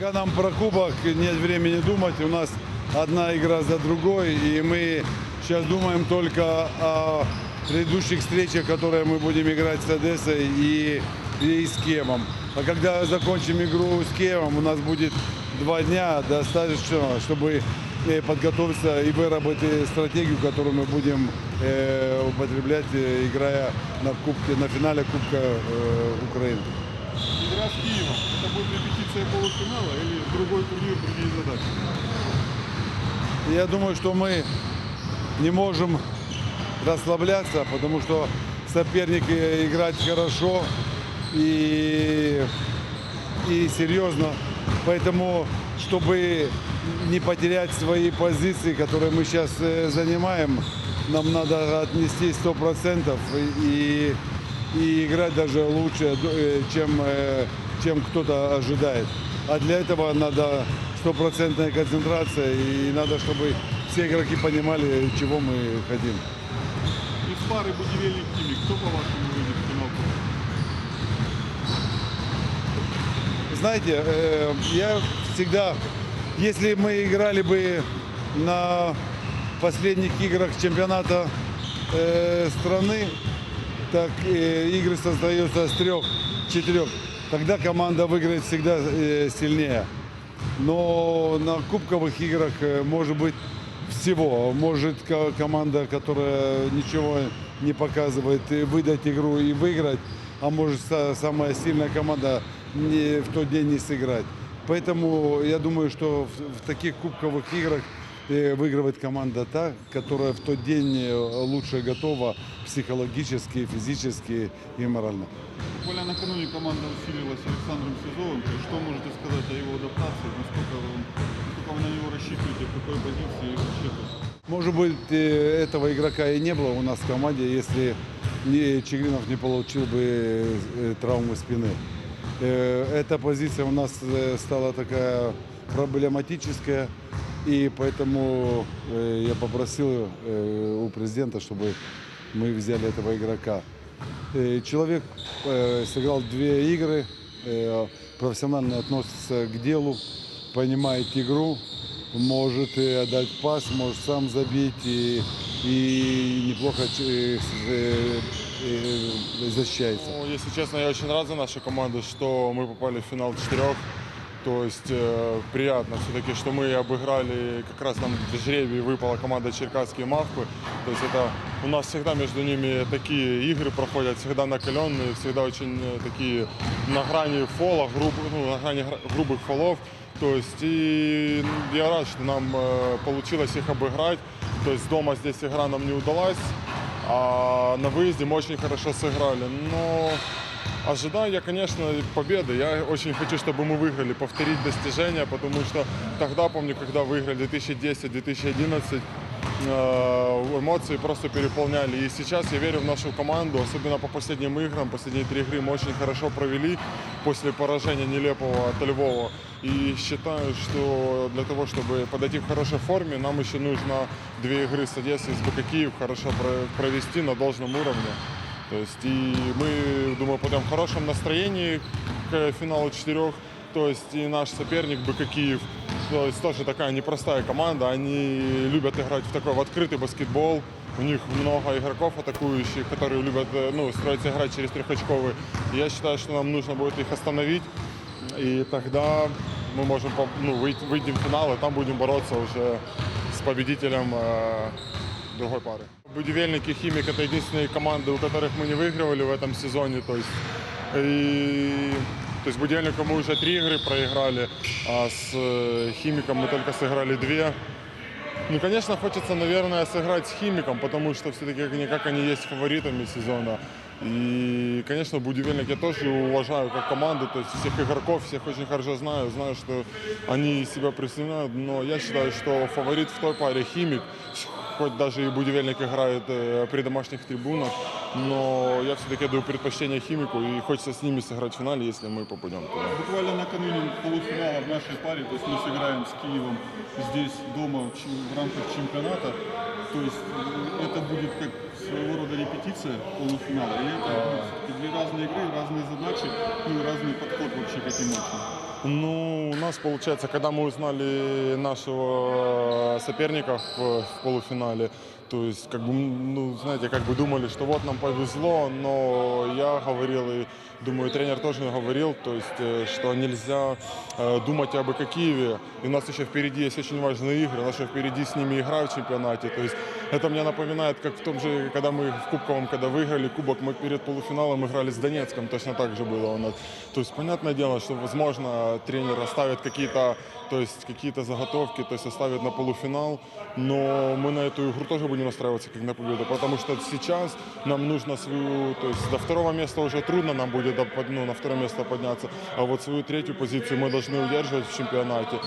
Пока нам про кубок нет времени думать, у нас одна игра за другой, и мы сейчас думаем только о предыдущих встречах, которые мы будем играть с Одессой и, и с Кемом. А когда закончим игру с Кемом, у нас будет два дня достаточно, чтобы э, подготовиться и выработать стратегию, которую мы будем э, употреблять, э, играя на, кубке, на финале Кубка э, Украины. Игра с Киевом. Это будет репетиция полуфинала или другой турнир, другие задачи? Я думаю, что мы не можем расслабляться, потому что соперник э, играет хорошо и, и серьезно. Поэтому, чтобы не потерять свои позиции, которые мы сейчас э, занимаем, нам надо отнести 100% и, и играть даже лучше, э, чем, э, чем кто-то ожидает. А для этого надо стопроцентная концентрация и надо, чтобы все игроки понимали, чего мы хотим. Из пары Будивельник Химик, кто по-вашему выйдет в финал? Знаете, э, я всегда, если мы играли бы на последних играх чемпионата страны, так э, игры создаются с трех, четырех. Тогда команда выиграет всегда э, сильнее. Но на кубковых играх э, может быть всего. Может ко- команда, которая ничего не показывает, выдать игру и выиграть, а может са- самая сильная команда не, в тот день не сыграть. Поэтому я думаю, что в, в таких кубковых играх э, выигрывает команда та, которая в тот день э, лучше готова психологически, физически и морально. Буквально накануне команда усилилась Александром Сизовым. Что можете сказать о его адаптации? Насколько, он- насколько вы на него рассчитываете? В какой позиции есть? Может быть, э, этого игрока и не было у нас в команде, если не, Чигринов не получил бы травму спины. Эта позиция у нас стала такая проблематическая, и поэтому э, я попросил э, у президента, чтобы мы взяли этого игрока. Э, Человек сыграл две игры, профессионально относится к делу, понимает игру, может отдать пас, может сам забить и, и неплохо защищается. Ну, если честно, я очень рад за нашу команду, что мы попали в финал четырех. То есть э, приятно все-таки, что мы обыграли, как раз нам в жребии выпала команда Черкасские Мавпы. То есть это у нас всегда между ними такие игры проходят, всегда накаленные, всегда очень э, такие на грани фола, груб, ну, на грани гра- грубых фолов. То есть и я рад, что нам э, получилось их обыграть. То есть дома здесь игра нам не удалась, а на выезде мы очень хорошо сыграли. Но ожидаю я, конечно, победы. Я очень хочу, чтобы мы выиграли, повторить достижения, потому что тогда, помню, когда выиграли 2010-2011, э, эмоции просто переполняли. И сейчас я верю в нашу команду, особенно по последним играм. Последние три игры мы очень хорошо провели после поражения нелепого от Львова. И считаю, что для того, чтобы подойти в хорошей форме, нам еще нужно две игры с Одессой и с БК Киев хорошо про- провести на должном уровне. То есть и мы, думаю, пойдем в хорошем настроении к финалу четырех. То есть и наш соперник БК Киев, то есть тоже такая непростая команда. Они любят играть в такой в открытый баскетбол. У них много игроков атакующих, которые любят э, ну, строиться играть через трехочковый. И Я считаю, что нам нужно будет их остановить. И тогда мы можем ну, выйти, выйдем в финал, и там будем бороться уже с победителем э, другой пары. Будивельник и Химик – это единственные команды, у которых мы не выигрывали в этом сезоне. То есть, и, то есть Будивельнику мы уже три игры проиграли, а с Химиком мы только сыграли две. Ну, конечно, хочется, наверное, сыграть с Химиком, потому что все-таки как-никак они есть фаворитами сезона. И, конечно, Будивельник я тоже уважаю как команду, то есть всех игроков, всех очень хорошо знаю, знаю, что они себя представляют, но я считаю, что фаворит в той паре Химик, хоть даже и Будивельник играет э, при домашних трибунах, но я все-таки даю предпочтение Химику и хочется с ними сыграть в финале, если мы попадем туда. Буквально накануне полуфинала в нашей паре, то есть мы сыграем с Киевом здесь дома в рамках чемпионата. То есть э, это будет как своего рода репетиция полуфинала, или это ну, всё-таки две разные игры, разные задачи, ну и разный подход вообще к этим матчам. Ну, у нас получается, когда мы узнали нашего соперника в, в полуфинале, то есть, как бы, ну, знаете, как бы думали, что вот нам повезло, но я говорил и думаю, тренер тоже говорил, то есть, э, что нельзя э, думать об Киеве. И у нас еще впереди есть очень важные игры, у нас еще впереди с ними игра в чемпионате. То есть, это мне напоминает, как в том же, когда мы в Кубковом, когда выиграли Кубок, мы перед полуфиналом играли с Донецком, точно так же было у нас. То есть, понятное дело, что, возможно, тренер оставит какие-то, то есть, какие-то заготовки, то есть, оставит на полуфинал, но мы на эту игру тоже будем настраиваться как на победу, потому что сейчас нам нужно свою, то есть, до второго места уже трудно нам будет ну, на второе место подняться, а вот свою третью позицию мы должны удерживать в чемпионате.